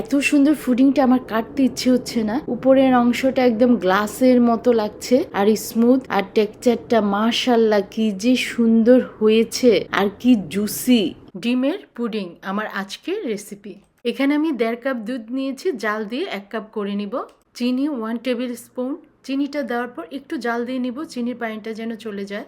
এত সুন্দর ফুডিংটা আমার কাটতে ইচ্ছে হচ্ছে না। উপরের অংশটা একদম গ্লাসের মতো লাগছে, আর স্মুথ আর টেক্সচারটা মাশাল্লাহ কি যে সুন্দর হয়েছে, আর কি জুসি ডিমের পুডিং আমার আজকের রেসিপি এখানে আমি দেড় কাপ দুধ নিয়েছি, জাল দিয়ে এক কাপ করে নিব। চিনি ওয়ান টেবিল স্পুন চিনিটা দেওয়ার পর একটু জাল দিয়ে নিব, চিনির পানিটা যেন চলে যায়।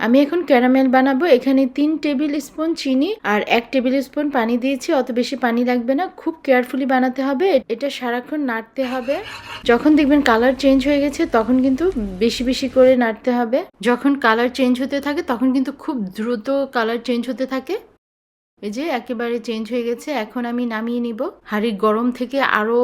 আমি এখন ক্যারামেল বানাবো। এখানে তিন টেবিল স্পুন চিনি আর এক টেবিল স্পুন পানি দিয়েছি। অত বেশি পানি লাগবে না। খুব কেয়ারফুলি বানাতে হবে। এটা সারাক্ষণ নাড়তে হবে। যখন দেখবেন কালার চেঞ্জ হয়ে গেছে, তখন কিন্তু বেশি বেশি করে নাড়তে হবে। যখন কালার চেঞ্জ হতে থাকে, তখন কিন্তু খুব দ্রুত কালার চেঞ্জ হতে থাকে। এই যে একেবারে চেঞ্জ হয়ে গেছে, এখন আমি নামিয়ে নিব। হাঁড়ির গরম থেকে আরও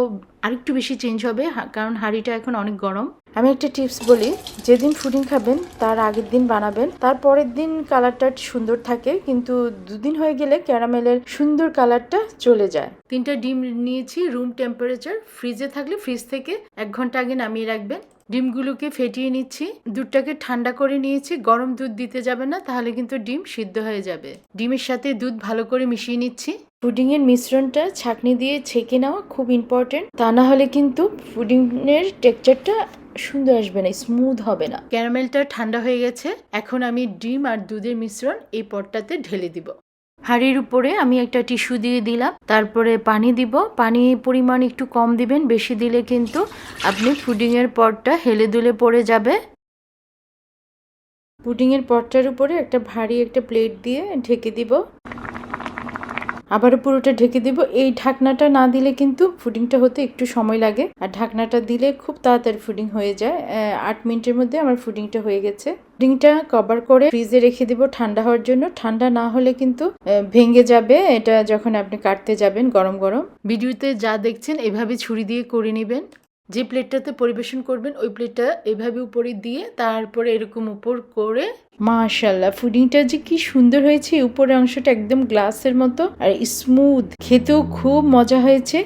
আরেকটু বেশি চেঞ্জ হবে কারণ হাঁড়িটা এখন অনেক গরম। আমি একটা টিপস বলি, যেদিন ফুডিং খাবেন, তার আগের দিন বানাবেন। তার পরের দিন কালারটা সুন্দর থাকে, কিন্তু দুদিন হয়ে গেলে ক্যারামেলের সুন্দর কালারটা চলে যায়। তিনটা ডিম নিয়েছি রুম টেম্পারেচার ফ্রিজে থাকলে ফ্রিজ থেকে এক ঘণ্টা আগে নামিয়ে রাখবেন। ডিমগুলোকে ফেটিয়ে নিচ্ছি, দুধটাকে ঠান্ডা করে নিয়েছি, গরম দুধ দিতে যাবে না, তাহলে কিন্তু ডিম সিদ্ধ হয়ে যাবে। ডিমের সাথে দুধ ভালো করে মিশিয়ে নিচ্ছি। পুডিং এর মিশ্রণটা ছাঁকনি দিয়ে ছেঁকে নেওয়া খুব ইম্পর্টেন্ট তা না হলে কিন্তু পুডিং এর টেক্সচারটা সুন্দর আসবে না স্মুথ হবে না। ক্যারামেলটা ঠান্ডা হয়ে গেছে, এখন আমি ডিম আর দুধের মিশ্রণ এই পটটাতে ঢেলে দিব। হাঁড়ির উপরে আমি একটা টিস্যু দিয়ে দিলাম। তারপরে পানি দিব। পানি পরিমাণ একটু কম দিবেন, বেশি দিলে কিন্তু আপনি পুডিংয়ের পটটা হেলে দুলে পড়ে যাবে। পুডিংয়ের পটটার উপরে একটা ভারী একটা প্লেট দিয়ে ঢেকে দিব। আবারও পুরোটা ঢেকে দেব। এই ঢাকনাটা না দিলে কিন্তু ফুডিংটা হতে একটু সময় লাগে। আর ঢাকনাটা দিলে খুব তাড়াতাড়ি ফুডিং হয়ে যায়। আট মিনিটের মধ্যে আমার ফুডিংটা হয়ে গেছে। ফুডিংটা কভার করে ফ্রিজে রেখে দিব ঠান্ডা হওয়ার জন্য। ঠান্ডা না হলে কিন্তু ভেঙে যাবে। এটা যখন আপনি কাটতে যাবেন গরম গরম। ভিডিওতে যা দেখছেন এভাবে ছুরি দিয়ে করে নেবেন। যে প্লেটটাতে পরিবেশন করবেন, ওই প্লেটটা এভাবে উপরে দিয়ে তারপরে এরকম উপর করে মাশাল্লাহ ফুডিংটা যে কি সুন্দর হয়েছে উপরের অংশটা একদম গ্লাসের মতো আর স্মুথ খেতেও খুব মজা হয়েছে।